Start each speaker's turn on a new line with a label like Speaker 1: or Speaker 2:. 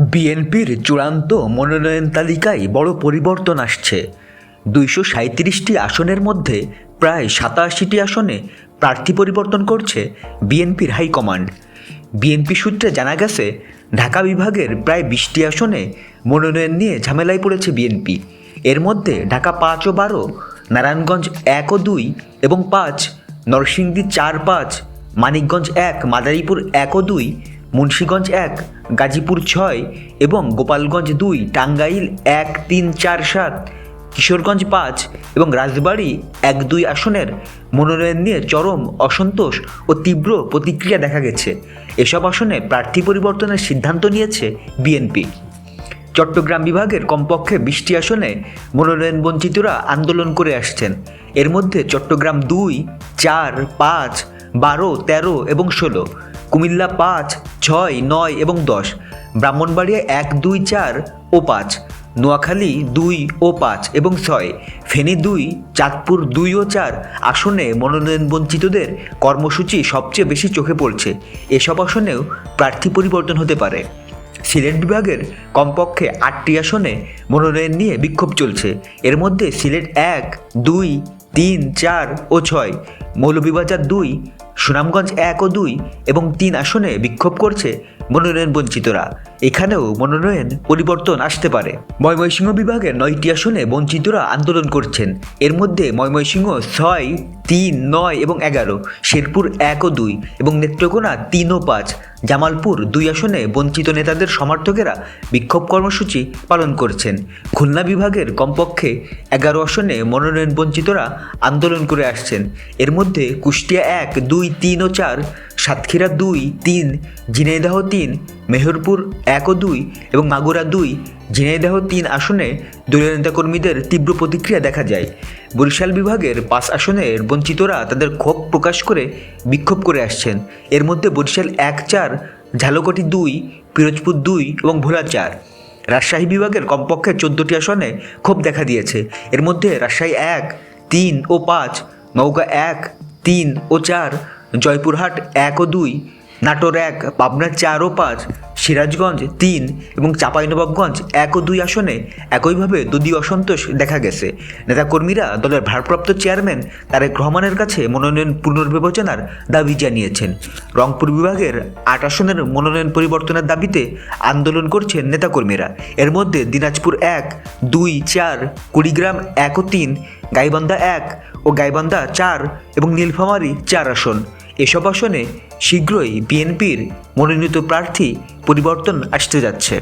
Speaker 1: বিএনপির চূড়ান্ত মনোনয়ন তালিকায় বড় পরিবর্তন আসছে। দুইশো সাঁত্রিশটি আসনের মধ্যে প্রায় সাতাশিটি আসনে প্রার্থী পরিবর্তন করছে বিএনপির হাইকমান্ড। বিএনপি সূত্রে জানা গেছে, ঢাকা বিভাগের প্রায় বিশটি আসনে মনোনয়ন নিয়ে ঝামেলায় পড়েছে বিএনপি। এর মধ্যে ঢাকা পাঁচ ও বারো, নারায়ণগঞ্জ এক ও দুই এবং পাঁচ, নরসিংদী চার পাঁচ, মানিকগঞ্জ এক, মাদারীপুর এক ও দুই মুন্সীগঞ্জ এক, গাজীপুর ছয় এবং গোপালগঞ্জ দুই, টাঙ্গাইল এক, তিন, চার, সাত, কিশোরগঞ্জ পাঁচ এবং রাজবাড়ী এক, দুই আসনের মনোনয়ন নিয়ে চরম অসন্তোষ ও তীব্র প্রতিক্রিয়া দেখা গেছে। এসব আসনে প্রার্থী পরিবর্তনের সিদ্ধান্ত নিয়েছে বিএনপি। চট্টগ্রাম বিভাগের কমপক্ষে বিশটি আসনে মনোনয়ন বঞ্চিতরা আন্দোলন করে আসছেন। এর মধ্যে চট্টগ্রাম দুই, চার, পাঁচ বারো, তেরো এবং ষোলো, কুমিল্লা পাঁচ, ছয়, নয় এবং দশ, ব্রাহ্মণবাড়িয়া এক, দুই, চার ও পাঁচ, নোয়াখালী দুই ও পাঁচ এবং ছয়, ফেনী দুই, চাঁদপুর দুই ও চার আসনে মনোনয়ন বঞ্চিতদের কর্মসূচি সবচেয়ে বেশি চোখে পড়ছে। এসব আসনেও প্রার্থী পরিবর্তন হতে পারে। সিলেট বিভাগের কমপক্ষে আটটি আসনে মনোনয়ন নিয়ে বিক্ষোভ চলছে। এর মধ্যে সিলেট এক, দুই, তিন, চার ও ছয়, মৌলভীবাজার দুই সুনামগঞ্জ এক ও দুই এবং তিন আসনে বিক্ষোভ করছে মনোনয়ন বঞ্চিতরা। এখানেও মনোনয়ন পরিবর্তন আসতে পারে। ময়মনসিংহ বিভাগের নয়টি আসনে বঞ্চিতরা আন্দোলন করছেন। এর মধ্যে ময়মনসিংহ ছয় তিন নয় এবং এগারো, শেরপুর এক ও দুই এবং নেত্রকোনা তিন ও পাঁচ, জামালপুর দুই আসনে বঞ্চিত নেতাদের সমর্থকেরা বিক্ষোভ কর্মসূচি পালন করছেন। খুলনা বিভাগের কমপক্ষে এগারো আসনে মনোনয়ন বঞ্চিতরা আন্দোলন করে আসছেন। এর মধ্যে কুষ্টিয়া এক, দুই, তিন ও চার, সাতক্ষীরা দুই, তিন, ঝিনাইদহ তিন মেহেরপুর এক ও দুই এবং মাগুরা দুই, ঝিনাইদহ তিন আসনে দলীয় নেতাকর্মীদের তীব্র প্রতিক্রিয়া দেখা যায়। বরিশাল বিভাগের পাঁচ আসনের বঞ্চিতরা তাদের ক্ষোভ প্রকাশ করে বিক্ষোভ করে আসছেন। এর মধ্যে বরিশাল এক চার, ঝালকাঠি দুই, পিরোজপুর দুই এবং ভোলা চার। রাজশাহী বিভাগের কমপক্ষে চোদ্দোটি আসনে ক্ষোভ দেখা দিয়েছে। এর মধ্যে রাজশাহী এক, তিন ও পাঁচ নৌকা এক, তিন ও চার, জয়পুরহাট এক ও দুই নাটোর এক পাবনা চার ও পাঁচ, সিরাজগঞ্জ তিন এবং চাঁপাইনবাবগঞ্জ এক ও দুই আসনে একইভাবে দুদি অসন্তোষ দেখা গেছে। নেতাকর্মীরা দলের ভারপ্রাপ্ত চেয়ারম্যান তারেক রহমানের কাছে মনোনয়ন পুনর্বিবেচনার দাবি জানিয়েছেন। রংপুর বিভাগের আট আসনের মনোনয়ন পরিবর্তনের দাবিতে আন্দোলন করছেন নেতাকর্মীরা। এর মধ্যে দিনাজপুর এক, দুই, চার, কুড়িগ্রাম এক ও তিন, গাইবান্ধা এক ও গাইবান্ধা চার এবং নীলফামারী চার আসন। এসব আসনে শীঘ্রই বিএনপির মনোনীত প্রার্থী পরিবর্তন আসতে যাচ্ছে।